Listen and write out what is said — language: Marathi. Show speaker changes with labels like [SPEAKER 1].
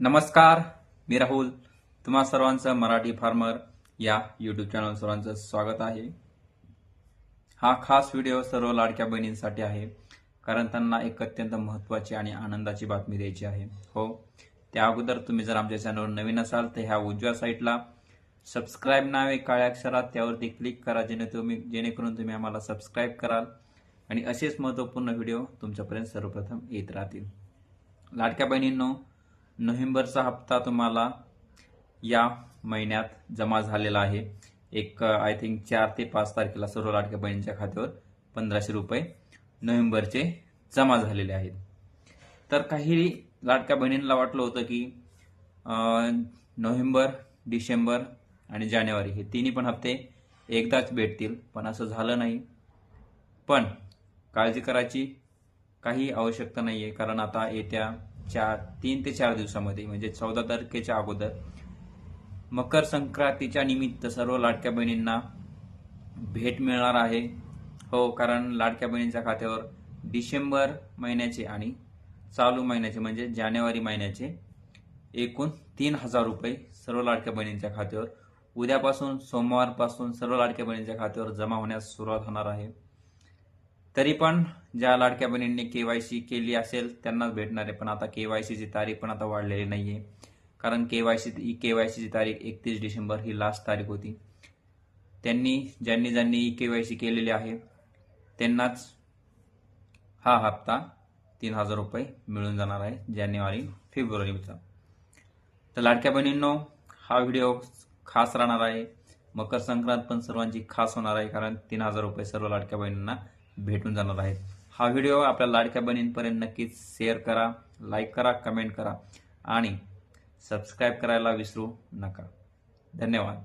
[SPEAKER 1] नमस्कार मी राहुल. तुम्हा सर्वांचं मराठी फार्मर या यूट्यूब चॅनल सर्वांचं स्वागत आहे. हा खास व्हिडिओ सर्व लाडक्या बहिणींसाठी आहे कारण त्यांना एक अत्यंत महत्त्वाची आणि आनंदाची बातमी द्यायची आहे. हो त्या अगोदर तुम्ही जर आमच्या चॅनलवर नवीन असाल तर ह्या उजव्या साईटला सबस्क्राईब नावे काळ्या अक्षरात त्यावरती क्लिक करा जेणे तुम्ही जेणेकरून तुम्ही आम्हाला सबस्क्राईब कराल. आणि असेच महत्त्वपूर्ण व्हिडिओ तुमच्यापर्यंत सर्वप्रथम येत राहतील. लाडक्या बहिणींनो नोव्हेंबरचा हप्ता तुम्हाला या महिन्यात जमा झालेला आहे. एक आय थिंक चार ते पाच तारखेला सर्व लाडक्या बहिणींच्या खात्यावर पंधराशे रुपये नोव्हेंबरचे जमा झालेले आहेत. तर काही लाडक्या बहिणींना वाटलं होतं की नोव्हेंबर डिसेंबर आणि जानेवारी हे तिन्ही पण हप्ते एकदाच भेटतील पण असं झालं नाही. पण काळजी करायची काही आवश्यकता नाही आहे कारण आता येत्या चार तीन ते चार दिवसामध्ये म्हणजे चौदा तारखेच्या अगोदर मकर संक्रांतीच्या निमित्त सर्व लाडक्या बहिणींना भेट मिळणार आहे. हो कारण लाडक्या बहिणींच्या खात्यावर डिसेंबर महिन्याचे आणि चालू महिन्याचे म्हणजे जानेवारी महिन्याचे एकूण तीन हजार रुपये सर्व लाडक्या बहिणींच्या खात्यावर उद्यापासून सोमवारपासून सर्व लाडक्या बहिणींच्या खात्यावर जमा होण्यास सुरुवात होणार आहे. तरी पण ज्या लाडक्या बहिणींनी केवायसी केली असेल त्यांनाच भेटणार आहे. पण आता केवायसीची तारीख पण आता वाढलेली नाही आहे कारण केवायसी केवायसीची तारीख एकतीस डिसेंबर ही लास्ट तारीख होती. त्यांनी ज्यांनी ज्यांनी ई केवायसी केलेली आहे त्यांनाच हा हप्ता तीन हजार रुपये मिळून जाणार आहे जानेवारी फेब्रुवारीचा. तर लाडक्या बहिणींनो हा व्हिडिओ खास राहणार आहे. मकर संक्रांत पण सर्वांची खास होणार आहे कारण तीन हजार रुपये सर्व लाडक्या बहिणींना भेटून जाणार आहेत. हा व्हिडिओ आपल्या लाडक्या बहिणींपर्यंत नक्कीच शेअर करा लाईक करा कमेंट करा आणि सबस्क्राईब करायला विसरू नका. धन्यवाद.